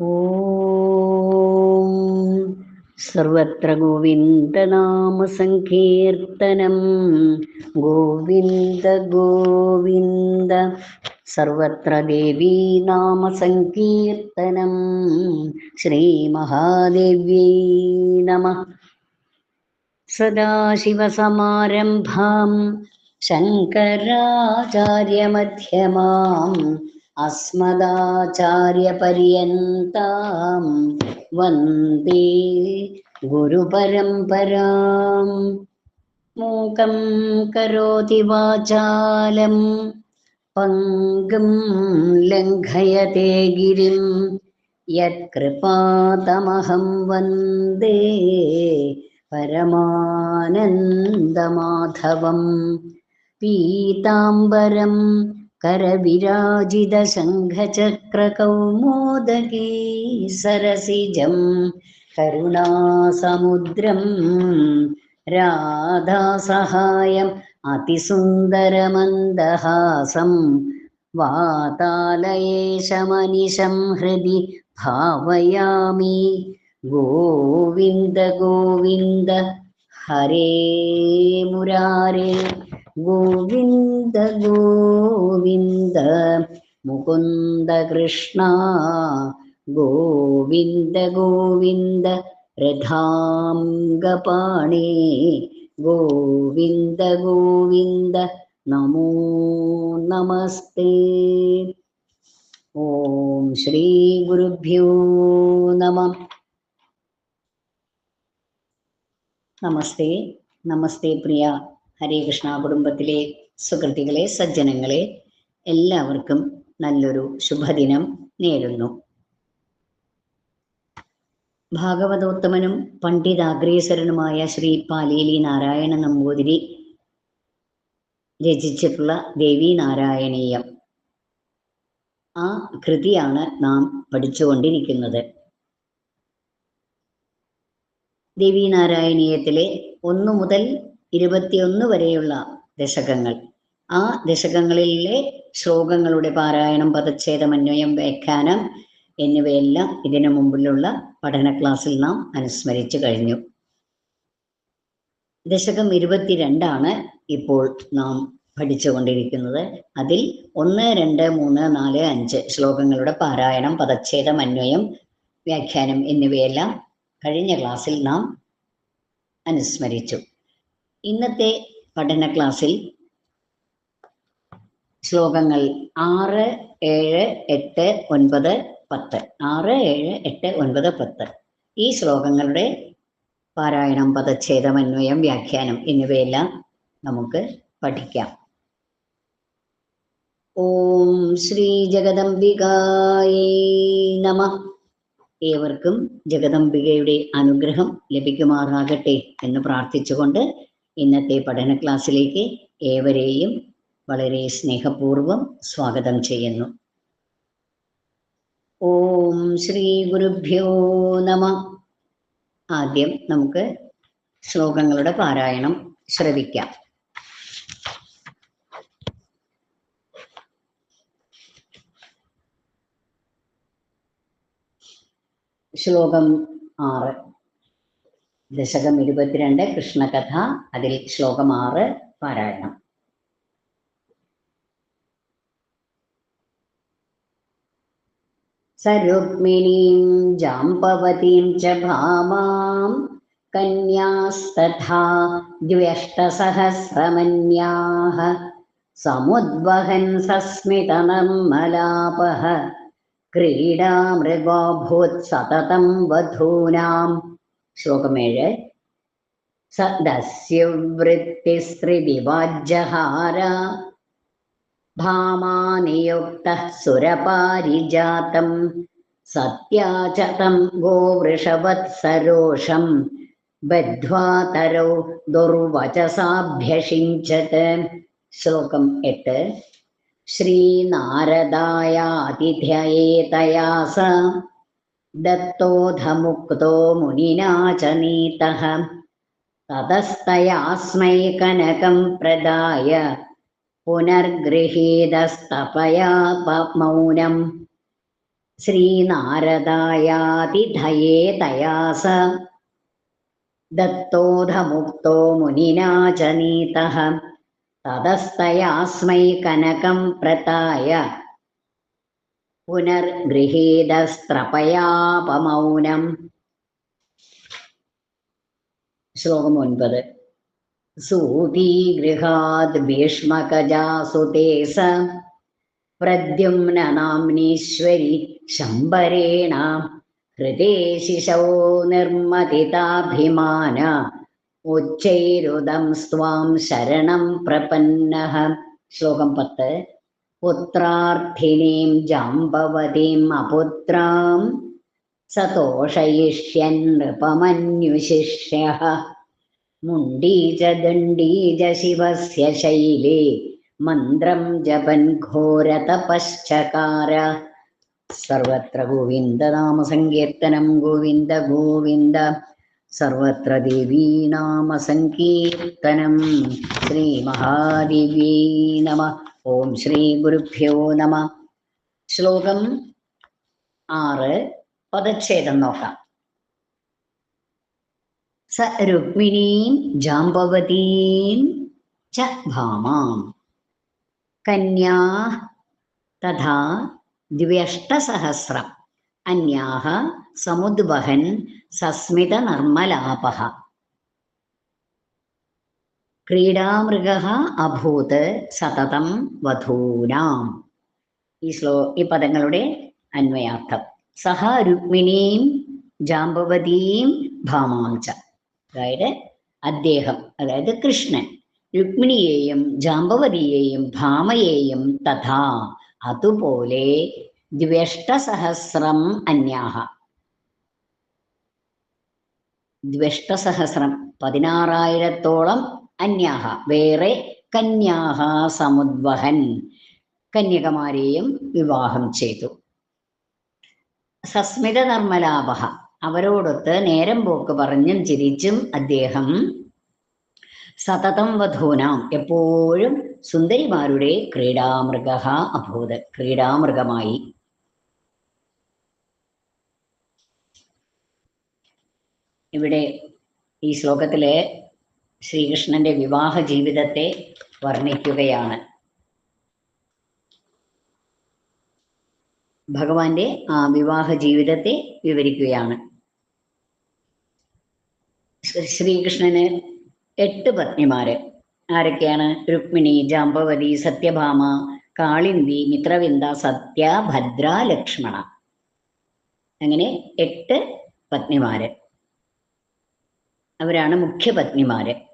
ഓം. സർവത്ര ഗോവിന്ദനാമസങ്കീർത്തനം. ഗോവിന്ദ ഗോവിന്ദ. സർവത്ര ദേവീനാമസങ്കീർത്തനം ശ്രീമഹാദേവ്യൈ നമ. സദാശിവസമാരംഭാം. ശങ്കരാചാര്യമധ്യമാം. अस्मदाचार्यपर्यन्तां वन्दे गुरुपरम्परां मूकं करोति वाचालं पङ्गुं लङ्घयते गिरिं। यत्कृपातमहं वन्दे परमानन्दमाधवं पीताम्बरं करविराजितशङ्खचक्रकौमोदगी सरसिजं करुणासमुद्रं राधासहायम् अतिसुन्दरमन्दहासं वातालयेशमनिशं हृदि भावयामि गोविन्द गोविन्द हरे मुरारे ഗോവിന്ദ ഗോവിന്ദ മുകുന്ദ കൃഷ്ണ ഗോവിന്ദ ഗോവിന്ദ രഥാംഗപാണേ ഗോവിന്ദ ഗോവിന്ദ നമോ നമസ്തേ. ഓം ശ്രീ ഗുരുഭ്യോ നമം. നമസ്തേ നമസ്തേ പ്രിയ ഹരേ കൃഷ്ണ കുടുംബത്തിലെ സുഹൃത്തികളെ സജ്ജനങ്ങളെ എല്ലാവർക്കും നല്ലൊരു ശുഭദിനം നേരുന്നു. ഭാഗവതോത്തമനും പണ്ഡിതാഗ്രേസരനുമായ ശ്രീ പാലേലി നാരായണ നമ്പൂതിരി രചിച്ചിട്ടുള്ള ദേവി നാരായണീയം. ആ കൃതിയാണ് നാം പഠിച്ചുകൊണ്ടിരിക്കുന്നത്. ദേവീനാരായണീയത്തിലെ ഒന്നു മുതൽ ഇരുപത്തിയൊന്ന് വരെയുള്ള ദശകങ്ങൾ. ആ ദശകങ്ങളിലെ ശ്ലോകങ്ങളുടെ പാരായണം പദച്ഛേദമന്വയം വ്യാഖ്യാനം എന്നിവയെല്ലാം ഇതിനു മുമ്പിലുള്ള പഠന ക്ലാസ്സിൽ നാം അനുസ്മരിച്ചു കഴിഞ്ഞു. ദശകം ഇരുപത്തിരണ്ടാണ് ഇപ്പോൾ നാം പഠിച്ചുകൊണ്ടിരിക്കുന്നത്. അതിൽ ഒന്ന് രണ്ട് മൂന്ന് നാല് അഞ്ച് ശ്ലോകങ്ങളുടെ പാരായണം പദച്ഛേദം അന്വയം വ്യാഖ്യാനം എന്നിവയെല്ലാം കഴിഞ്ഞ ക്ലാസ്സിൽ നാം അനുസ്മരിച്ചു. ഇന്നത്തെ പഠന ക്ലാസ്സിൽ ശ്ലോകങ്ങൾ ആറ് ഏഴ് എട്ട് ഒൻപത് പത്ത്. ആറ് ഏഴ് എട്ട് ഒൻപത് പത്ത്. ഈ ശ്ലോകങ്ങളുടെ പാരായണം പദച്ഛേദം അന്വയം വ്യാഖ്യാനം എന്നിവയെല്ലാം നമുക്ക് പഠിക്കാം. ഓം ശ്രീ ജഗദംബികായേ നമ. ഏവർക്കും ജഗദംബികയുടെ അനുഗ്രഹം ലഭിക്കുമാറാകട്ടെ എന്ന് പ്രാർത്ഥിച്ചുകൊണ്ട് ഇന്നത്തെ പഠന ക്ലാസ്സിലേക്ക് ഏവരെയും വളരെ സ്നേഹപൂർവം സ്വാഗതം ചെയ്യുന്നു. ഓം ശ്രീ ഗുരുഭ്യോ നമ. ആദ്യം നമുക്ക് ശ്ലോകങ്ങളുടെ പാരായണം ശ്രവിക്കാം. ശ്ലോകം ആറ്. ദശകം ഇരുപത്തിരണ്ട് കൃഷ്ണകഥ അതിൽ ശ്ലോകം ആറ് പാരായണം. സരുക്മിണീം ജാമ്പവതീം ച ഭാമാം കന്യാസ്തഥാ ദ്വ്യഷ്ടസഹസ്രമന്യാഹ സമുദ്വഹൻ സസ്മിതനർമ്മലാപः ക്രീഡാമൃഗോഭൂത് സതതം വധൂനാം ശ്ലോകമേഴ്. സദസ്യവൃത്തിസ്ത്രിതിവാജഹാര ഭാമാനിയുക്ത സുരപാരിജാതം. സത്യാചതം ഗോവൃഷവത്സരോഷം. ബദ്ധ്വാതരോ ദുർവചസാഭ്യഷിഞ്ചത്. ശ്ലോകം എട്ട്. ശ്രീനാരദായാതിഥ്യയേതയാസ दत्तोऽधमुक्तो मुनिना च नीतः। ततस्तयास्मै कनकं प्रदाय पुनर्गृहीतस्तपया पुनर्गृहेधस्तपया श्रीनारदायातिधये तया स दत्तोऽधमुक्तो मुनिना च नीतः। ततस्तयास्मै कनकं प्रताय പുനർഗൃഹീതസ്ത്രപയാപമൗനം. ശ്ലോകം ഒൻപത്. സൂതീഗൃഹാത് ഭീഷ്മകജാസുതേ സ പ്രദ്യുമ്നനാംനീശ്വരി ശംബരേണ ഹൃദേ ശിശോ നിർമ്മതിതാഭിമാന ഉച്ചൈരുദം സ്വാം ശരണം പ്രപന്ന. ശ്ലോകം പത്ത്. പുത്രാർത്ഥിനീം ജാമ്പവതീം അപുത്രാം സതോഷയിഷ്യൻ നൃപമന്യുശിഷ്യഃ. മുണ്ടീച ദണ്ഡീച ശിവസ്യ ശൈലേ മന്ത്രം ജപൻ ഘോരതപശ്ചകാര. സർവത്ര ഗോവിന്ദനാമ സങ്കീർത്തനം ഗോവിന്ദ ഗോവിന്ദ. സർവത്ര ദേവീനാമ സങ്കീർത്തനം ശ്രീ മഹാദേവ്യൈ നമ. ഓം ശ്രീ ഗുരുഭ്യോ നമ. ശ്ലോകം ആറ്. പദച്ഛേദം നോക്കാം. സ രുക്മിണീം ജാമ്പവതീം ച ഭാമാം. കന്യാ തഥാ ദ്വ്യഷ്ടസഹസ്രം. അന്യാഹ സമുദ്വഹൻ സസ്മിതനർമ്മലാപഃ ക്രീഡാമൃഗ അഭൂത് സതതം വധൂനാം. ഈ ശ്ലോ ഈ പദങ്ങളുടെ അന്വയാർത്ഥം. സഹ രുക്മിണീം ജാമ്പവതീം ഭാമാംച. അതായത് അദ്ദേഹം അതായത് കൃഷ്ണൻ. രുക്മിണിയെയും ജാമ്പവതിയെയും ഭാമയെയും തഥാ അതുപോലെ ദ്വഷ്ടസഹസ്രം അന്യാഹ. ദ്വഷ്ടസഹസ്രം പതിനാറായിരത്തോളം അന്യാഹ വേറെ കന്യാഹ സമുദ്വഹൻ. കന്യകമാരെയും വിവാഹം ചെയ്തു. സസ്മിത നർമ്മലാഭ അവരോടൊത്ത് നേരം പോക്ക് പറഞ്ഞും ചിരിച്ചും അദ്ദേഹം സതതം വധൂനാം എപ്പോഴും സുന്ദരിമാരുടെ ക്രീഡാമൃഗ അഭൂത് ക്രീഡാമൃഗമായി. ഇവിടെ ഈ ശ്ലോകത്തിലെ ശ്രീകൃഷ്ണന്റെ വിവാഹ ജീവിതത്തെ വർണിക്കുകയാണ്. ഭഗവാന്റെ ആ വിവാഹ ജീവിതത്തെ വിവരിക്കുകയാണ്. ശ്രീ- ശ്രീകൃഷ്ണന് എട്ട് പത്നിമാര്. ആരൊക്കെയാണ്? രുക്മിണി ജാമ്പവതി സത്യഭാമ കാളിന്തി മിത്രവിന്ദ സത്യ ഭദ്ര ലക്ഷ്മണ. അങ്ങനെ എട്ട് പത്നിമാര്. അവരാണ് മുഖ്യ പത്നിമാര്.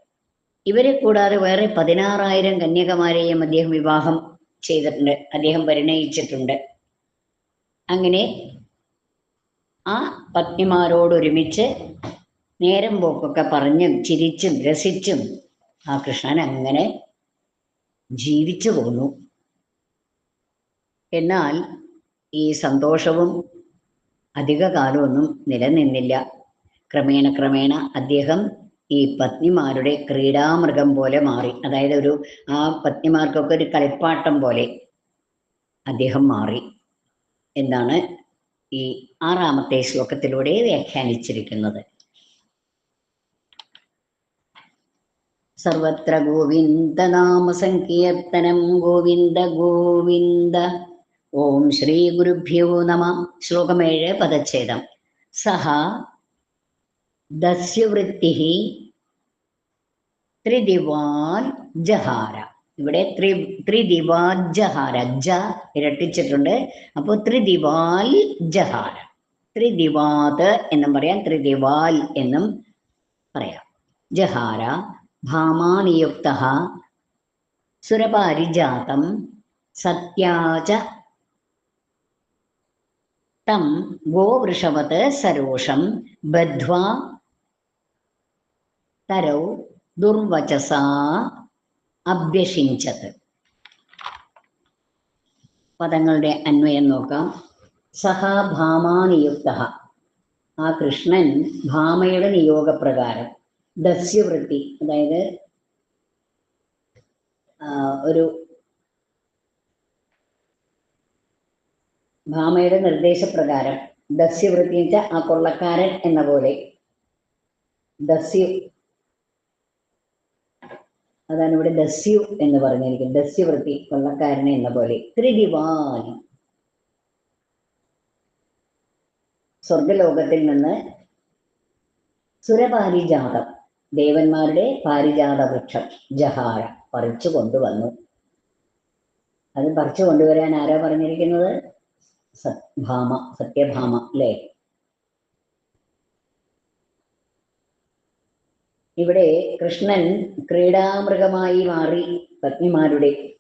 ഇവരെ കൂടാതെ വേറെ പതിനാറായിരം കന്യകമാരെയും അദ്ദേഹം വിവാഹം ചെയ്തിട്ടുണ്ട്. അദ്ദേഹം പരിണയിച്ചിട്ടുണ്ട്. അങ്ങനെ ആ പത്നിമാരോടൊരുമിച്ച് നേരം പോക്കൊക്കെ പറഞ്ഞും ചിരിച്ചും രസിച്ചും ആ കൃഷ്ണൻ അങ്ങനെ ജീവിച്ചു പോന്നു. എന്നാൽ ഈ സന്തോഷവും അധിക കാലമൊന്നും നിലനിന്നില്ല. ക്രമേണ ക്രമേണ അദ്ദേഹം ഈ പത്നിമാരുടെ ക്രീഡാമൃഗം പോലെ മാറി. അതായത് ഒരു ആ പത്നിമാർക്കൊക്കെ ഒരു കളിപ്പാട്ടം പോലെ അദ്ദേഹം മാറി എന്നാണ് ഈ ആറാമത്തെ ശ്ലോകത്തിലൂടെ വ്യാഖ്യാനിച്ചിരിക്കുന്നത്. സർവത്ര ഗോവിന്ദ നാമ സങ്കീർത്തനം ഗോവിന്ദ ഗോവിന്ദ. ഓം ശ്രീ ഗുരുഭ്യോ നമ. ശ്ലോകം ഏഴ് പദച്ഛേദം. സഹ ദസ്യുവൃത്തി ത്രിദിവാൻ ജഹാര. ഇവിടെ ത്രി ത്രിദിവാൽ ജഹാര. ജ ഇരട്ടിച്ചിട്ടുണ്ട്. അപ്പോൾ ത്രിദിവാൽ ജഹാര. ത്രിദിവാത് എന്നും പറയാം. ത്രിദിവാൽ എന്നും പറയാം. ജഹാര ഭാമാനിയുക്ത സുരപാരിജാതം സത്യാച തം ഗോവൃഷവത് സരോഷം ബദ്ധ്വാ തരൗ ദുർവചസ അഭ്യഷിഞ്ചത്. പദങ്ങളുടെ അന്വയം നോക്കാം. സഹ ഭാമാനിയുക്ത. ആ കൃഷ്ണൻ ഭാമയുടെ നിയോഗപ്രകാരം ദസ്യവൃത്തി അതായത് ഒരു ഭാമയുടെ നിർദ്ദേശപ്രകാരം ദസ്യവൃത്തി വെച്ചാൽ ആ കൊള്ളക്കാരൻ എന്ന പോലെ ദസ്യു അതാണ് ഇവിടെ ദസ്യു എന്ന് പറഞ്ഞിരിക്കുന്നത്. ദസ്യവൃത്തി കൊള്ളക്കാരനെ എന്ന പോലെ. ത്രിദിവാൻ സ്വർഗലോകത്തിൽ നിന്ന് സുരപാരിജാതം. ദേവന്മാരുടെ പാരിജാത വൃക്ഷം ജഹാര പറിച്ചു കൊണ്ടുവന്നു. അത് പറിച്ചു കൊണ്ടുവരാൻ ആരാ പറഞ്ഞിരിക്കുന്നത്? സത്ഭാമ സത്യഭാമ അല്ലേ? ഇവിടെ കൃഷ്ണൻ ക്രീഡാമൃഗമായി മാറി പത്നിമാരുടെ.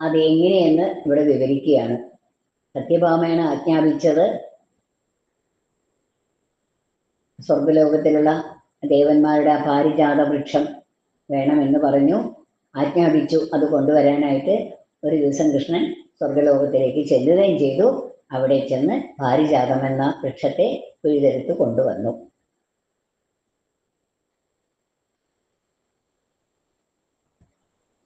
അതെങ്ങനെയെന്ന് ഇവിടെ വിവരിക്കുകയാണ്. സത്യഭാമയാണ് ആജ്ഞാപിച്ചത് സ്വർഗലോകത്തിലുള്ള ദേവന്മാരുടെ ആ പാരിജാത വൃക്ഷം വേണമെന്ന് പറഞ്ഞു. ആജ്ഞാപിച്ചു അത് കൊണ്ടുവരാനായിട്ട് ഒരു ദിവസം കൃഷ്ണൻ സ്വർഗലോകത്തിലേക്ക് ചെല്ലുകയും ചെയ്തു. അവിടെ ചെന്ന് പാരിജാതം എന്ന വൃക്ഷത്തെ പിഴുതെടുത്ത് കൊണ്ടുവന്നു.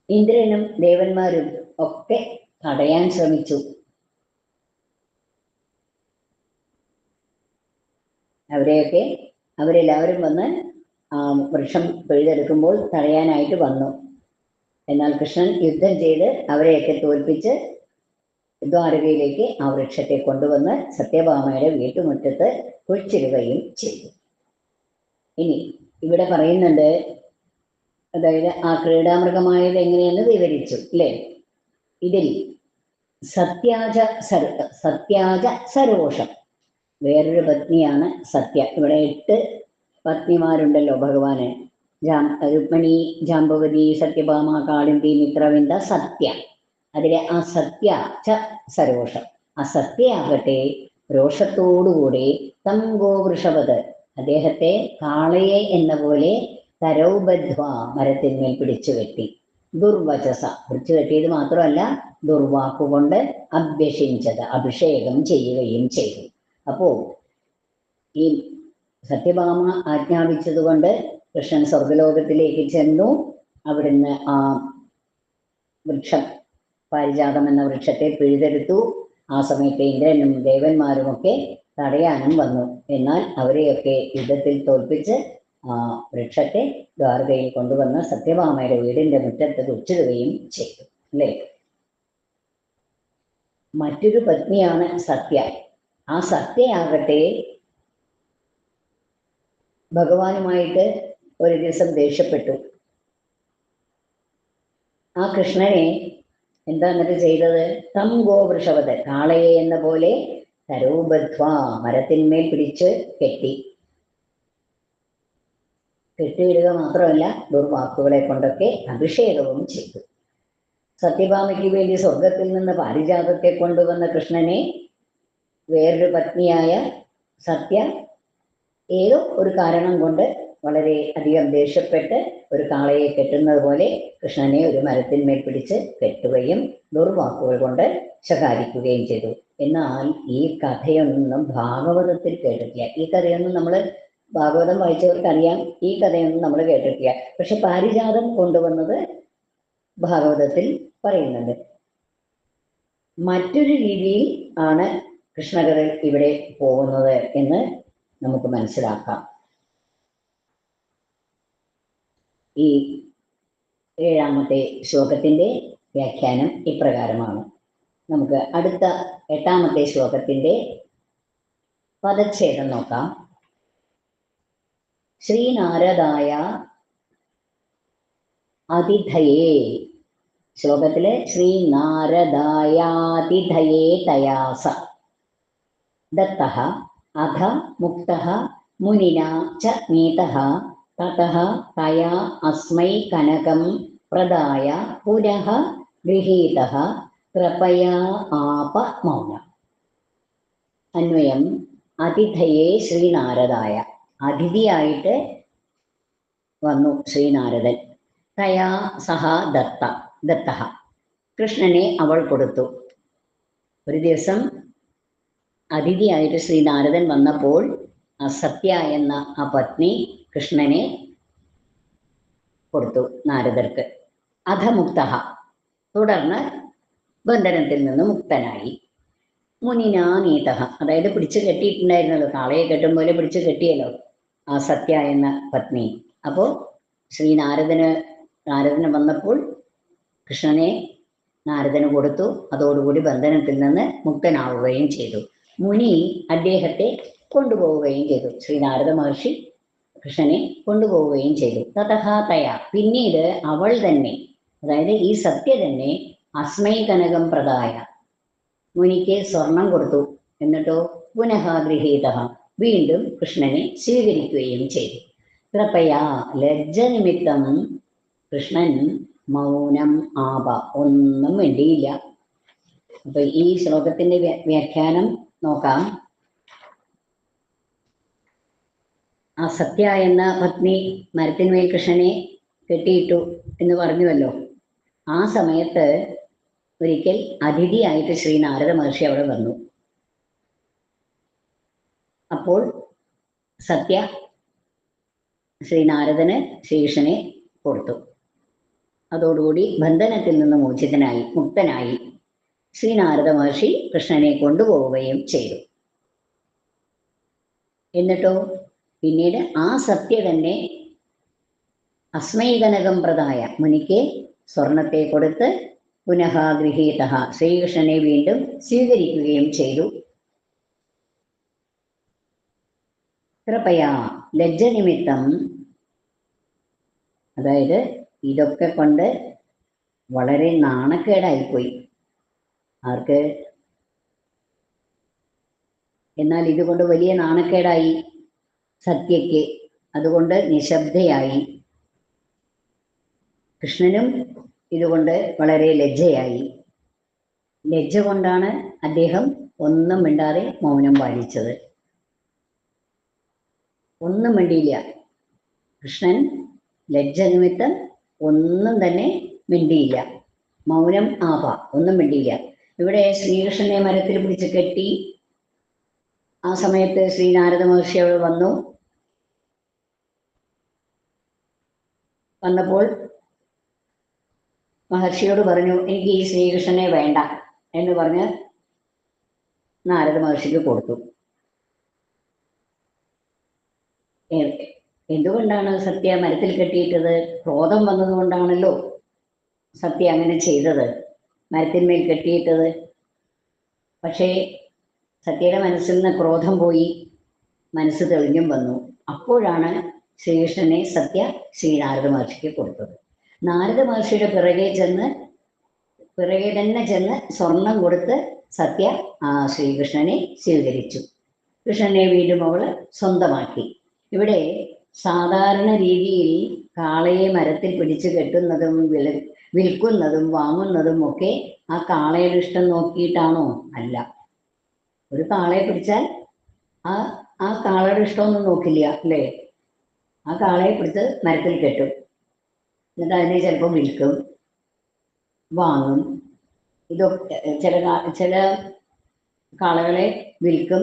ഇന്ദ്രനും ദേവന്മാരും ഒക്കെ തടയാൻ ശ്രമിച്ചു. അവരെയൊക്കെ അവരെല്ലാവരും വന്ന് ആ വൃക്ഷം പിഴുതെടുക്കുമ്പോൾ തടയാനായിട്ട് വന്നു. എന്നാൽ കൃഷ്ണൻ യുദ്ധം ചെയ്ത് അവരെയൊക്കെ തോൽപ്പിച്ച് ദ്വാരകയിലേക്ക് ആ വൃക്ഷത്തെ കൊണ്ടുവന്ന് സത്യഭാമയുടെ വീട്ടുമുറ്റത്ത് കുഴിച്ചിടുകയും ചെയ്തു. ഇനി ഇവിടെ പറയുന്നുണ്ട് അതായത് ആ ക്രീഡാമൃഗമായത് എങ്ങനെയെന്ന് വിവരിച്ചു അല്ലേ? ഇതിൽ സത്യാജ സര സത്യാജ സരോഷം. വേറൊരു പത്നിയാണ് സത്യ. ഇവിടെ എട്ട് പത്നിമാരുണ്ടല്ലോ ഭഗവാന്. ജാം രുക്മിണി ജാമ്പവതി സത്യഭാമ കാളിന്തി മിത്രവിന്ദ സത്യ. അതിലെ ആ സത്യ ച സരോഷം. ആ സത്യയാകട്ടെ രോഷത്തോടുകൂടി തം ഗോവൃഷവത് അദ്ദേഹത്തെ കാളയെ എന്ന പോലെ തരൗബധ്വ മരത്തിന്മേൽ പിടിച്ചു കെട്ടി. ദുർവചസ. പിടിച്ചു കെട്ടിയത് മാത്രമല്ല ദുർവാക്കുകൊണ്ട് അഭ്യഷിച്ചത് അഭിഷേകം ചെയ്യുകയും ചെയ്തു. അപ്പോ ഈ സത്യഭാമ ആജ്ഞാപിച്ചതുകൊണ്ട് കൃഷ്ണൻ സ്വർഗലോകത്തിലേക്ക് ചെന്നു. അവിടുന്ന് ആ വൃക്ഷം പാരിജാതം എന്ന വൃക്ഷത്തെ പിഴുതെടുത്തു. ആ സമയത്ത് ഇന്ദ്രനും ദേവന്മാരും ഒക്കെ തടയാനും വന്നു. എന്നാൽ അവരെയൊക്കെ യുദ്ധത്തിൽ തോൽപ്പിച്ച് ആ വൃക്ഷത്തെ ദ്വാരകയിൽ കൊണ്ടുവന്ന് സത്യഭാമയുടെ വീടിന്റെ മുറ്റത്ത് കുച്ചിടുകയും ചെയ്തു. അല്ലേ? മറ്റൊരു പത്നിയാണ് സത്യ. ആ സത്യയാകട്ടെ ഭഗവാനുമായിട്ട് ഒരു ദിവസം ദേഷ്യപ്പെട്ടു. ആ കൃഷ്ണനെ എന്താ എന്നിട്ട് ചെയ്തത്? തം ഗോവൃഷവത് കാളയെ എന്ന പോലെ തരോബധ്വ മരത്തിന്മേൽ പിടിച്ച് കെട്ടി. കെട്ടിയിടുക മാത്രമല്ല ദുർവാക്കുകളെ കൊണ്ടൊക്കെ അഭിഷേകവും ചെയ്തു. സത്യഭാമയ്ക്ക് വേണ്ടി സ്വർഗത്തിൽ നിന്ന് പാരിജാതത്തെ കൊണ്ടുവന്ന കൃഷ്ണനെ വേറൊരു പത്നിയായ സത്യ ഏതോ ഒരു കാരണം കൊണ്ട് വളരെ അധികം ദേഷ്യപ്പെട്ട് ഒരു കാളയെ കെട്ടുന്നത് പോലെ കൃഷ്ണനെ ഒരു മരത്തിന്മേൽ പിടിച്ച് കെട്ടുകയും ദുർവാക്കുകൾ കൊണ്ട് ശകാരിക്കുകയും ചെയ്തു. എന്നാൽ ഈ കഥയൊന്നും ഭാഗവതത്തിൽ കേട്ടിട്ടില്ല. ഈ കഥയൊന്നും നമ്മൾ ഭാഗവതം വായിച്ചവർക്ക് അറിയാം ഈ കഥയൊന്നും നമ്മൾ കേട്ടിട്ടില്ല. പക്ഷെ പാരിജാതം കൊണ്ടുവന്നത് ഭാഗവതത്തിൽ പറയുന്നുണ്ട്. മറ്റൊരു രീതിയിൽ ആണ് കൃഷ്ണകഥ ഇവിടെ പോകുന്നത് എന്ന് നമുക്ക് മനസ്സിലാക്കാം. ഈ ഏഴാമത്തെ ശ്ലോകത്തിന്റെ വ്യാഖ്യാനം ഇപ്രകാരമാണ്. നമുക്ക് അടുത്ത എട്ടാമത്തെ ശ്ലോകത്തിന്റെ പദച്ഛേദം നോക്കാം. ശ്രീനാരദായ അതിഥയേ. ശ്ലോകത്തിലെ ശ്രീനാരദായാതിഥയേ തയാസ. ദത്ത അധ മുക്ത മുനിന ച നീത തതഃ തയാ അസ്മൈ കനകം പ്രദായ പുനഃ ഗൃഹീതഃ കൃപയാ ആപ മൗനം. അന്വയം അതിഥയേ ശ്രീനാരദായ. അതിഥിയായിട്ട് വന്നു ശ്രീനാരദൻ. തയാ സഹ ദത്ത ദത്ത കൃഷ്ണനെ അവൾ കൊടുത്തു. ഒരു ദിവസം അതിഥിയായിട്ട് ശ്രീനാരദൻ വന്നപ്പോൾ അസത്യ എന്ന ആ പത്നി കൃഷ്ണനെ കൊടുത്തു നാരദർക്ക്. അധമുക്ത തുടർന്ന് ബന്ധനത്തിൽ നിന്ന് മുക്തനായി. മുനിനാ നീതഹ അതായത് പിടിച്ചു കെട്ടിയിട്ടുണ്ടായിരുന്നല്ലോ. കാളയെ കെട്ടും പോലെ പിടിച്ചു കെട്ടിയല്ലോ. ആ സത്യ എന്ന പത്നി. അപ്പോ ശ്രീ നാരദന് നാരദന് വന്നപ്പോൾ കൃഷ്ണനെ നാരദന് കൊടുത്തു. അതോടുകൂടി ബന്ധനത്തിൽ നിന്ന് മുക്തനാവുകയും ചെയ്തു. മുനി അദ്ദേഹത്തെ കൊണ്ടുപോവുകയും ചെയ്തു. ശ്രീ നാരദ മഹർഷി കൃഷ്ണനെ കൊണ്ടുപോവുകയും ചെയ്തു. തഥാതയ പിന്നീട് അവൾ തന്നെ അതായത് ഈ സത്യ തന്നെ അസ്മൈ കനകം പ്രദായ. മുനിക്ക് സ്വർണം കൊടുത്തു. എന്നിട്ടോ പുനഃ ഗൃഹീത വീണ്ടും കൃഷ്ണനെ സ്വീകരിക്കുകയും ചെയ്തു. കൃപയാ ലജ്ജ നിമിത്തം കൃഷ്ണൻ മൗനം ആപ ഒന്നും വേണ്ടിയില്ല അപ്പൊ ഈ ശ്ലോകത്തിന്റെ വ്യാഖ്യാനം നോക്കാം. ആ സത്യ എന്ന പത്നി മരത്തിന്മേൽ കൃഷ്ണനെ കെട്ടിയിട്ടു എന്ന് പറഞ്ഞുവല്ലോ. ആ സമയത്ത് ഒരിക്കൽ അതിഥിയായിട്ട് ശ്രീ നാരദ മഹർഷി അവിടെ വന്നു. അപ്പോൾ സത്യ ശ്രീ നാരദന് ശേഷനെ കൊടുത്തു. അതോടുകൂടി ബന്ധനത്തിൽ നിന്ന് മോചിതനായി മുക്തനായി ശ്രീ നാരദ മഹർഷി കൃഷ്ണനെ കൊണ്ടുപോവുകയും ചെയ്തു. എന്നിട്ടോ? പിന്നീട് ആ സത്യ തന്നെ അസ്മൈതനകം പ്രദായ മുനിക്ക് സ്വർണത്തെ കൊടുത്ത് പുനഃ ഗൃഹീത ശ്രീകൃഷ്ണനെ വീണ്ടും സ്വീകരിക്കുകയും ചെയ്തു. കൃപയാ. ലജ്ജ നിമിത്തം അതായത് ഇതൊക്കെ കൊണ്ട് വളരെ നാണക്കേടായിപ്പോയി. ആർക്ക്? എന്നാൽ ഇതുകൊണ്ട് വലിയ നാണക്കേടായി സത്യയ്ക്ക് അതുകൊണ്ട് നിശബ്ദയായി. കൃഷ്ണനും ഇതുകൊണ്ട് വളരെ ലജ്ജയായി. ലജ്ജ കൊണ്ടാണ് അദ്ദേഹം ഒന്നും മിണ്ടാതെ മൗനം പാലിച്ചത്. ഒന്നും മിണ്ടിയില്ല. കൃഷ്ണൻ ലജ്ജ നിമിത്തം ഒന്നും തന്നെ മിണ്ടിയില്ല. മൗനം ആപ ഒന്നും മിണ്ടിയില്ല. ഇവിടെ ശ്രീകൃഷ്ണനെ മരത്തിൽ പിടിച്ച് കെട്ടി ആ സമയത്ത് ശ്രീ നാരദ മഹർഷി അവിടെ വന്നു. വന്നപ്പോൾ മഹർഷിയോട് പറഞ്ഞു എനിക്ക് ഈ ശ്രീകൃഷ്ണനെ വേണ്ട എന്ന് പറഞ്ഞ് നാരദ മഹർഷിക്ക് കൊടുത്തു. എന്തുകൊണ്ടാണ് സത്യ മരത്തിൽ കെട്ടിയിട്ടത്? ക്രോധം വന്നതുകൊണ്ടാണല്ലോ സത്യ അങ്ങനെ ചെയ്തത്. മരത്തിന്മേൽ കെട്ടിയിട്ടത്. പക്ഷേ സത്യയുടെ മനസ്സിൽ നിന്ന് ക്രോധം പോയി മനസ്സ് തെളിഞ്ഞും വന്നു. അപ്പോഴാണ് ശ്രീകൃഷ്ണനെ സത്യ ശ്രീ നാരദ മഹർഷിക്ക് കൊടുത്തത്. നാരദ മഹർഷിയുടെ പിറകെ ചെന്ന് പിറകെ തന്നെ ചെന്ന് സ്വർണം കൊടുത്ത് സത്യ ശ്രീകൃഷ്ണനെ സ്വീകരിച്ചു. കൃഷ്ണനെ വീണ്ടും അവൾ സ്വന്തമാക്കി. ഇവിടെ സാധാരണ രീതിയിൽ കാളയെ മരത്തിൽ പിടിച്ചു കെട്ടുന്നതും വില വിൽക്കുന്നതും വാങ്ങുന്നതും ഒക്കെ ആ കാളയുടെ ഇഷ്ടം നോക്കിയിട്ടാണോ? അല്ല. ഒരു കാളയെ പിടിച്ചാൽ ആ ആ കാളയുടെ ഇഷ്ടമൊന്നും നോക്കില്ല അല്ലേ? ആ കാളയെ പിടിച്ച് മരത്തിൽ കെട്ടും. എന്നിട്ട് അതിനെ ചിലപ്പോൾ വിൽക്കും വാങ്ങും. ഇതൊക്കെ ചില ചില കാളകളെ വിൽക്കും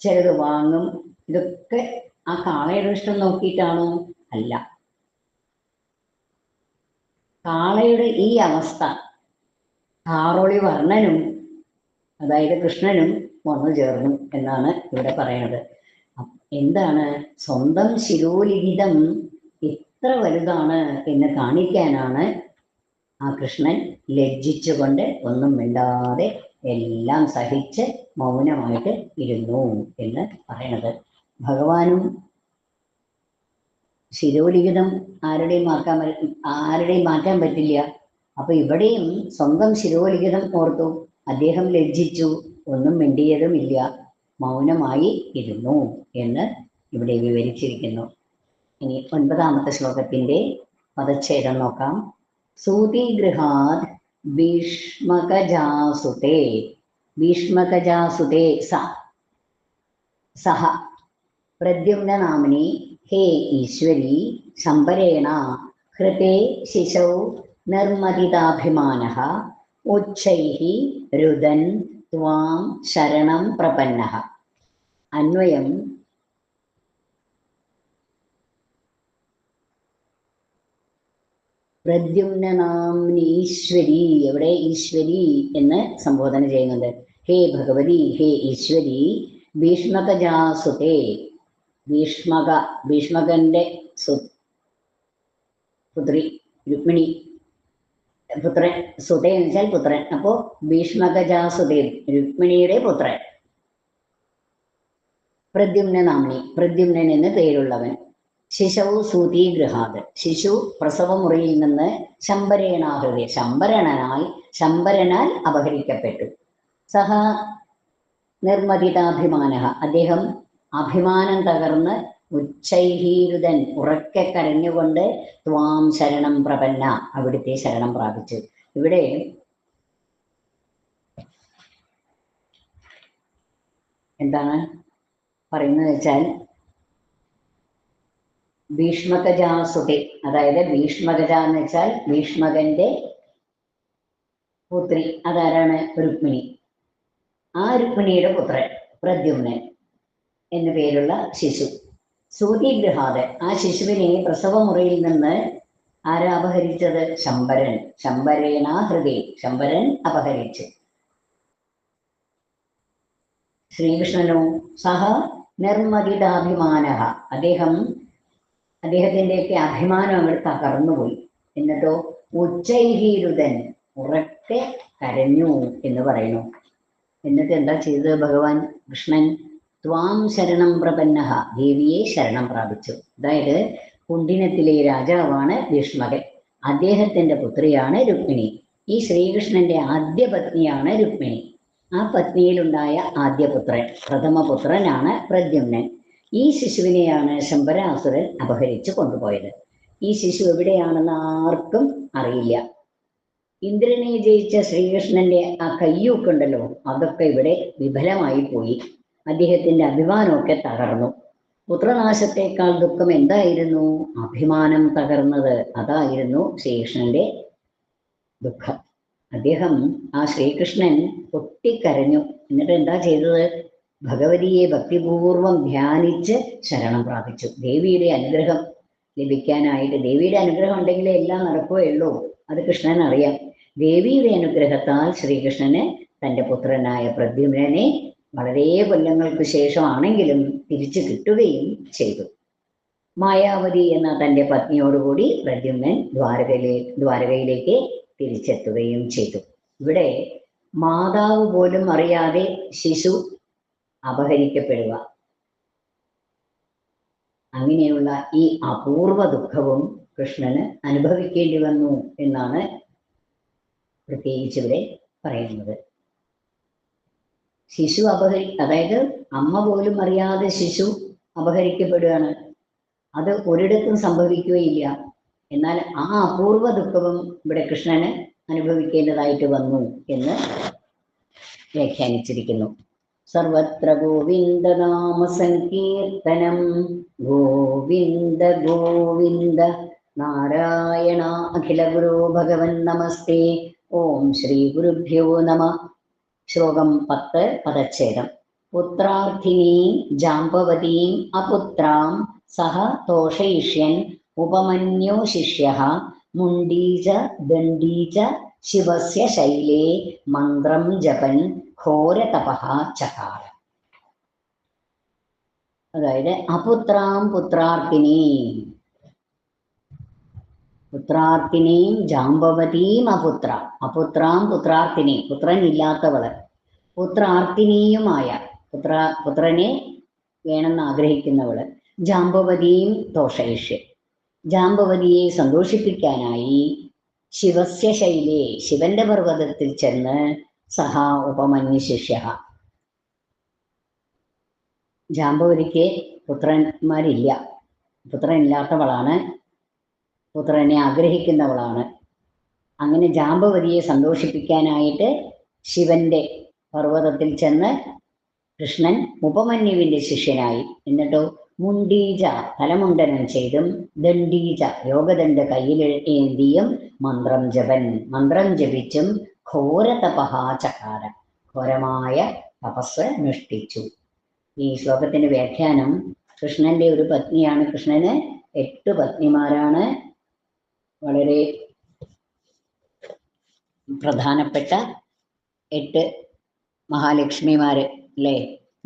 ചിലത് വാങ്ങും. ഇതൊക്കെ ആ കാളയുടെ ഇഷ്ടം നോക്കിയിട്ടാണോ? അല്ല. കാളയുടെ ഈ അവസ്ഥ കാറോളി വർണനും അതായത് കൃഷ്ണനും വന്നു ചേർന്നു എന്നാണ് ഇവിടെ പറയുന്നത് എന്താണ്? സ്വന്തം ശിരോലിഖിതം എത്ര വലുതാണ് എന്ന് കാണിക്കാനാണ് ആ കൃഷ്ണൻ ലജ്ജിച്ചുകൊണ്ട് ഒന്നും മിണ്ടാതെ എല്ലാം സഹിച്ച് മൗനമായിട്ട് ഇരുന്നു എന്ന് പറയണത്. ഭഗവാനും ശിരോലിഖിതം ആരുടെയും മാറ്റാൻ ആരുടെയും മാറ്റാൻ പറ്റില്ല. അപ്പൊ ഇവിടെയും സ്വന്തം ശിരോലിഖിതം ഓർത്തു. അദ്ദേഹം ലജ്ജിച്ചു. ഒന്നും മിണ്ടിയതുമില്ല. മൗനമായി ഇരുന്നു എന്ന് ഇവിടെ വിവരിച്ചിരിക്കുന്നു. ഇനി ഒൻപതാമത്തെ ശ്ലോകത്തിന്റെ പദച്ഛേദം നോക്കാം. സൂതിഗൃഹാത് ഭീഷ്മകജാസുതേ. ഭീഷ്മകജാസുതേ സഹ പ്രദ്യുമ്നനാമ്നി ഹേ ഈശ്വരി ശമ്പരേണ ഹൃതേ ശിശൗ നിർമ്മതിതാഭിമാനഃ ഉച്ചൈः രുദൻ ത്വാം ശരണം പ്രപന്ന അന്വയം പ്രദ്യുമ്നാംനി ഈശ്വരി എവിടെ ഈശ്വരി എന്ന് സംബോധന ചെയ്യുന്നുണ്ട്? ഹേ ഭഗവതി ഹേ ഈശ്വരി ഭീഷ്മകജാസുതേ ഭീഷ്മക ഭീഷ്മകന്റെ സു പുത്രി രുക്മിണി പുത്രൻ സുത എന്ന് വെച്ചാൽ പുത്രൻ. അപ്പോ ഭീഷ്മകജാസുതേ രുക്മിണിയുടെ പുത്രൻ. പ്രദ്യുമ്ന നാമിനി പ്രദ്യുമ്നൻ എന്ന് പേരുള്ളവൻ. ശിശവു സൂതീഗൃഹാത് ശിശു പ്രസവമുറിയിൽ നിന്ന് ശമ്പരേണാഹൃതി ശമ്പരണനാൽ ശമ്പരനാൽ അപഹരിക്കപ്പെട്ടു. സഹ നിർമ്മതിതാഭിമാന. അദ്ദേഹം അഭിമാനം തകർന്ന് ഉച്ചൈഹീരുതൻ ഉറക്കെ കരഞ്ഞുകൊണ്ട് ത്വാം ശരണം പ്രപന്ന അവിടുത്തെ ശരണം പ്രാപിച്ചു. ഇവിടെ എന്താണ് പറയുന്നത് വെച്ചാൽ ഭീഷ്മകജാസുതി അതായത് ഭീഷ്മകജ എന്ന് വെച്ചാൽ ഭീഷ്മകന്റെ പുത്രി. അതാരാണ്? രുക്മിണി. ആ രുക്മിണിയുടെ പുത്രൻ പ്രദ്യുമ്നൻ. എന്നു പേരുള്ള ശിശു. സൂതിഗൃഹാത് ആ ശിശുവിനെ പ്രസവമുറിയിൽ നിന്ന് ആരാ അപഹരിച്ചത്? ശമ്പരൻ ശമ്പരേണ ഹൃദയ ശമ്പരൻ അപഹരിച്ചു. ശ്രീകൃഷ്ണനോ സഹ നിർമ്മതിതാഭിമാന അദ്ദേഹം അദ്ദേഹത്തിന്റെയൊക്കെ അഭിമാനം അവിടെ തകർന്നുപോയി. എന്നിട്ടോ ഉച്ചൈഹീരുതൻ ഉറക്കെ കരഞ്ഞു എന്ന് പറയുന്നു. എന്നിട്ട് എന്താ ചെയ്തത് ഭഗവാൻ? കൃഷ്ണൻ ത്വാം ശരണം പ്രപന്നഹ. ദേവിയെ ശരണം പ്രാപിച്ചു. അതായത് കുണ്ടിനത്തിലെ രാജാവാണ് ഭീഷ്മകൻ. അദ്ദേഹത്തിന്റെ പുത്രിയാണ് രുക്മിണി. ഈ ശ്രീകൃഷ്ണന്റെ ആദ്യ പത്നിയാണ് രുക്മിണി. ആ പത്നിയിലുണ്ടായ ആദ്യ പുത്രൻ പ്രഥമ പുത്രനാണ് പ്രദ്യുമ്നൻ. ഈ ശിശുവിനെയാണ് ശമ്പരാസുരൻ അപഹരിച്ചു കൊണ്ടുപോയത്. ഈ ശിശു എവിടെയാണെന്ന് ആർക്കും അറിയില്ല. ഇന്ദ്രനെ ജയിച്ച ശ്രീകൃഷ്ണന്റെ ആ കയ്യൂക്കുണ്ടല്ലോ അതൊക്കെ ഇവിടെ വിഫലമായി പോയി. അദ്ദേഹത്തിന്റെ അഭിമാനമൊക്കെ തകർന്നു. പുത്രനാശത്തേക്കാൾ ദുഃഖം എന്തായിരുന്നു? അഭിമാനം തകർന്നത് അതായിരുന്നു ശ്രീകൃഷ്ണന്റെ ദുഃഖം. അദ്ദേഹം ആ ശ്രീകൃഷ്ണൻ പൊട്ടിക്കരഞ്ഞു. എന്നിട്ട് എന്താ ചെയ്തത്? ഭഗവതിയെ ഭക്തിപൂർവം ധ്യാനിച്ച് ശരണം പ്രാപിച്ചു. ദേവിയുടെ അനുഗ്രഹം ലഭിക്കാനായിട്ട് ദേവിയുടെ അനുഗ്രഹം ഉണ്ടെങ്കിലേ എല്ലാം നടക്കുകയുള്ളൂ അത് കൃഷ്ണൻ അറിയാം ദേവിയുടെ അനുഗ്രഹത്താൽ ശ്രീകൃഷ്ണന് തന്റെ പുത്രനായ പ്രദ്യുമ്നനെ വളരെ കൊല്ലങ്ങൾക്ക് ശേഷമാണെങ്കിലും തിരിച്ചു കിട്ടുകയും ചെയ്തു. മായാവതി എന്ന തന്റെ പത്നിയോടുകൂടി പ്രദ്യുമ്നൻ ദ്വാരകയിലെ ദ്വാരകയിലേക്ക് തിരിച്ചെത്തുകയും ചെയ്തു. ഇവിടെ മാതാവ് പോലും അറിയാതെ ശിശു അപഹരിക്കപ്പെടുക. അങ്ങനെയുള്ള ഈ അപൂർവ ദുഃഖവും കൃഷ്ണന് അനുഭവിക്കേണ്ടി വന്നു എന്നാണ് പ്രത്യേകിച്ച് ഇവിടെ പറയുന്നത്. ശിശു അപഹരി അതായത് അമ്മ പോലും അറിയാതെ ശിശു അപഹരിക്കപ്പെടുകയാണ്. അത് ഒരിടത്തും സംഭവിക്കുകയില്ല. എന്നാൽ ആ അപൂർവ ദുഃഖവും ഇവിടെ കൃഷ്ണന് അനുഭവിക്കേണ്ടതായിട്ട് വന്നു എന്ന് വ്യാഖ്യാനിച്ചിരിക്കുന്നു. സർവത്ര ഗോവിന്ദ നാമ സങ്കീർത്തനം. ഗോവിന്ദ ഗോവിന്ദ നാരായണ അഖില ഗുരു ഭഗവൻ നമസ്തേ. ഓം ശ്രീ ഗുരുഭ്യോ നമ. ശ്ലോകം പത്ത് പദച്ഛേദം. പുത്രാർത്ഥിനീം ജാമ്പവതീം അപുത്രാം സഹ തോഷയിഷ്യൻ ഉപമന്യോ ശിഷ്യ മുണ്ടീച ദണ്ഡീച ശിവസ്യ ശൈലേ മന്ത്രം ജപൻ ഘോരതപ ചകാര. അതായത് അപുത്രാം പുത്രാർത്ഥിനീം പുത്രാർത്ഥിനെയും ജാമ്പവതിയും അപുത്ര. അപുത്രാം പുത്രാർത്ഥിനെയും പുത്രൻ ഇല്ലാത്തവൾ പുത്രാർത്ഥിനിയുമായ പുത്ര പുത്രനെ വേണമെന്ന് ആഗ്രഹിക്കുന്നവൾ ജാമ്പവതിയും തോഷയിഷ്യ ജാമ്പവതിയെ സന്തോഷിപ്പിക്കാനായി ശിവസ്യ ശൈലേ ശിവന്റെ പർവതത്തിൽ ചെന്ന് സഹ ഉപമന്യ ശിഷ്യ. ജാമ്പവതിക്ക് പുത്രന്മാരില്ല. പുത്രനില്ലാത്തവളാണ് പുത്രനെ ആഗ്രഹിക്കുന്നവളാണ്. അങ്ങനെ ജാമ്പവതിയെ സന്തോഷിപ്പിക്കാനായിട്ട് ശിവന്റെ പർവതത്തിൽ ചെന്ന് കൃഷ്ണൻ ഉപമന്യുവിന്റെ ശിഷ്യനായി. എന്നിട്ടോ മുണ്ടീജ തലമുണ്ടനം ചെയ്തും ദണ്ഡീജ യോഗദണ്ഡ് കയ്യിൽ ഏന്തിയും മന്ത്രം ജപൻ. മന്ത്രം ജപിച്ചും ഘോര തപഹാചകാര ഘോരമായ തപസ് അനുഷ്ഠിച്ചു. ഈ ശ്ലോകത്തിന്റെ വ്യാഖ്യാനം കൃഷ്ണന്റെ ഒരു പത്നിയാണ്. കൃഷ്ണന് എട്ട് പത്നിമാരാണ്. വളരെ പ്രധാനപ്പെട്ട എട്ട് മഹാലക്ഷ്മിമാര് അല്ലേ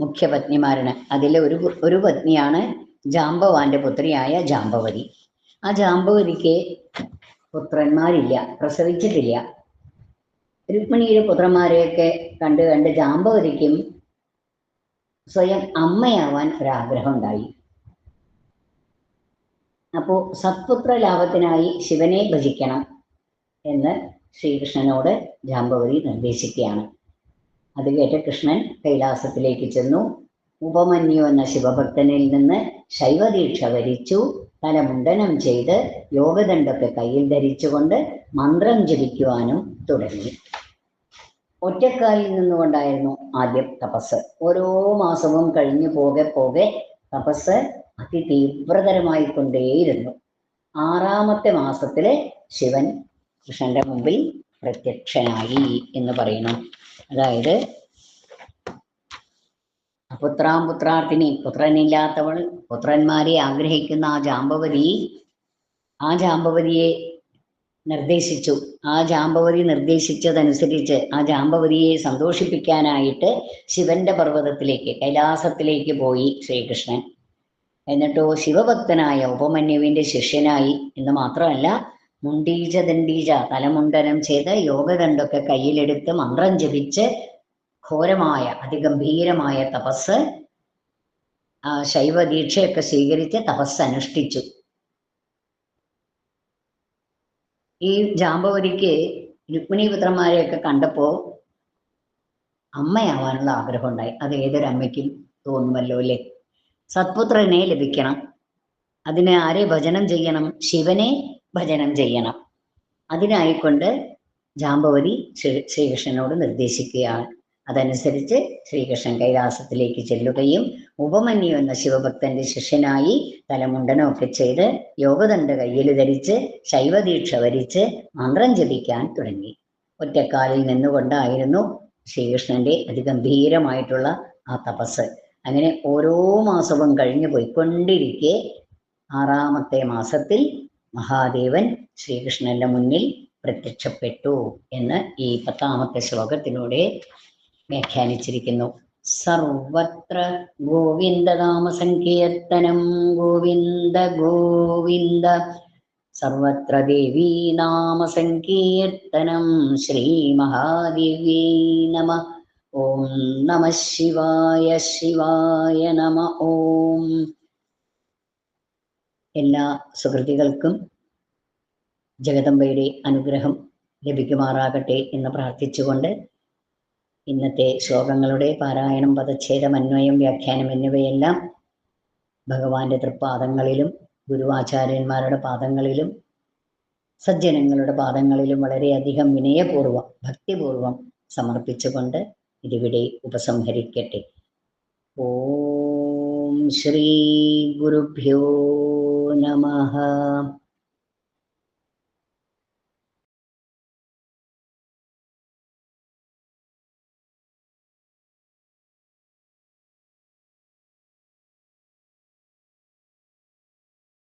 മുഖ്യപത്നിമാരാണ്. അതിലെ ഒരു ഒരു പത്നിയാണ് ജാമ്പവാന്റെ പുത്രിയായ ജാമ്പവതി. ആ ജാമ്പവതിക്ക് പുത്രന്മാരില്ല പ്രസവിച്ചിട്ടില്ല. രുക്മിണിയുടെ പുത്രന്മാരെയൊക്കെ കണ്ട് കണ്ട് ജാമ്പവതിക്കും സ്വയം അമ്മയാവാൻ ഒരാഗ്രഹം ഉണ്ടായി. അപ്പോ സത്പുത്ര ലാഭത്തിനായി ശിവനെ ഭജിക്കണം എന്ന് ശ്രീകൃഷ്ണനോട് ജാമ്പവതി നിർദ്ദേശിക്കുകയാണ്. അത് കേട്ട് കൃഷ്ണൻ കൈലാസത്തിലേക്ക് ചെന്നു. ഉപമന്യു എന്ന ശിവഭക്തനിൽ നിന്ന് ശൈവദീക്ഷ വരിച്ചു. തലമുണ്ടനം ചെയ്ത് യോഗദണ്ഡൊക്കെ കയ്യിൽ ധരിച്ചുകൊണ്ട് മന്ത്രം ജപിക്കുവാനും തുടങ്ങി. ഒറ്റക്കാലിൽ നിന്നുകൊണ്ടായിരുന്നു ആദ്യം തപസ്. ഓരോ മാസവും കഴിഞ്ഞു പോകെ പോകെ തപസ് അതിതീവ്രതരമായി കൊണ്ടേയിരുന്നു ആറാമത്തെ മാസത്തിൽ ശിവൻ കൃഷ്ണന്റെ മുമ്പിൽ പ്രത്യക്ഷനായി എന്ന് പറയുന്നു. അതായത് പുത്രാം പുത്രാർത്ഥിനി പുത്രനില്ലാത്തവൾ പുത്രന്മാരെ ആഗ്രഹിക്കുന്ന ആ ജാമ്പവതി ആ ജാമ്പവതിയെ നിർദ്ദേശിച്ചു. ആ ജാമ്പവതി നിർദ്ദേശിച്ചതനുസരിച്ച് ആ ജാമ്പവതിയെ സന്തോഷിപ്പിക്കാനായിട്ട് ശിവന്റെ പർവതത്തിലേക്ക് കൈലാസത്തിലേക്ക് പോയി ശ്രീകൃഷ്ണൻ. എന്നിട്ടോ ശിവഭക്തനായ ഉപമന്യുവിന്റെ ശിഷ്യനായി എന്ന് മാത്രമല്ല മുണ്ടീജ ദണ്ഡീജ തലമുണ്ടനം ചെയ്ത് യോഗദണ്ഡൊക്കെ കയ്യിലെടുത്ത് മന്ത്രം ജപിച്ച് ഘോരമായ അതിഗംഭീരമായ തപസ് ശൈവ ദീക്ഷയൊക്കെ സ്വീകരിച്ച് തപസ് അനുഷ്ഠിച്ചു. ഈ ജാമ്പവതിക്ക് രുക്മിണി പുത്രന്മാരെയൊക്കെ കണ്ടപ്പോ അമ്മയാവാനുള്ള ആഗ്രഹം ഉണ്ടായി അത് ഏതൊരമ്മയ്ക്കും തോന്നുമല്ലോ അല്ലേ? സത്പുത്രനെ ലഭിക്കണം. അതിന് ആരെ ഭജനം ചെയ്യണം? ശിവനെ ഭജനം ചെയ്യണം. അതിനായിക്കൊണ്ട് ജാമ്പവതി ശ്രീ ശ്രീകൃഷ്ണനോട് നിർദ്ദേശിക്കുകയാണ്. അതനുസരിച്ച് ശ്രീകൃഷ്ണൻ കൈലാസത്തിലേക്ക് ചെല്ലുകയും ഉപമന്യു എന്ന ശിവഭക്തന്റെ ശിഷ്യനായി തലമുണ്ടനമൊക്കെ ചെയ്ത് യോഗദണ്ഡ കയ്യിൽ ധരിച്ച് ശൈവദീക്ഷ വരിച്ച് മന്ത്രം ജപിക്കാൻ തുടങ്ങി. ഒറ്റക്കാലിൽ നിന്നുകൊണ്ടായിരുന്നു ശ്രീകൃഷ്ണന്റെ അതിഗംഭീരമായിട്ടുള്ള ആ തപസ്. അങ്ങനെ ഓരോ മാസവും കഴിഞ്ഞു പോയിക്കൊണ്ടിരിക്കെ ആറാമത്തെ മാസത്തിൽ മഹാദേവൻ ശ്രീകൃഷ്ണന്റെ മുന്നിൽ പ്രത്യക്ഷപ്പെട്ടു എന്ന് ഈ പത്താമത്തെ ശ്ലോകത്തിലൂടെ വ്യാഖ്യാനിച്ചിരിക്കുന്നു. സർവത്ര ഗോവിന്ദനാമ സങ്കീർത്തനം ഗോവിന്ദ ഗോവിന്ദ. സർവത്ര ദേവീ നാമ സങ്കീർത്തനം ശ്രീ മഹാദേവീ നമ. ഓം നമ ശിവായ ശിവായ നമ ഓം. എല്ലാ സുഹൃത്തികൾക്കും ജഗദമ്പയുടെ അനുഗ്രഹം ലഭിക്കുമാറാകട്ടെ എന്ന് പ്രാർത്ഥിച്ചുകൊണ്ട് ഇന്നത്തെ ശ്ലോകങ്ങളുടെ പാരായണം പദച്ഛേദം അന്വയം വ്യാഖ്യാനം എന്നിവയെല്ലാം ഭഗവാന്റെ തൃപ്പാദങ്ങളിലും ഗുരുവാചാര്യന്മാരുടെ പാദങ്ങളിലും സജ്ജനങ്ങളുടെ പാദങ്ങളിലും വളരെയധികം വിനയപൂർവം ഭക്തിപൂർവം സമർപ്പിച്ചുകൊണ്ട് ഇതിവിടെ ഉപസംഹരിക്കട്ടെ. ഓം ശ്രീ ഗുരുഭ്യോ നമഃ.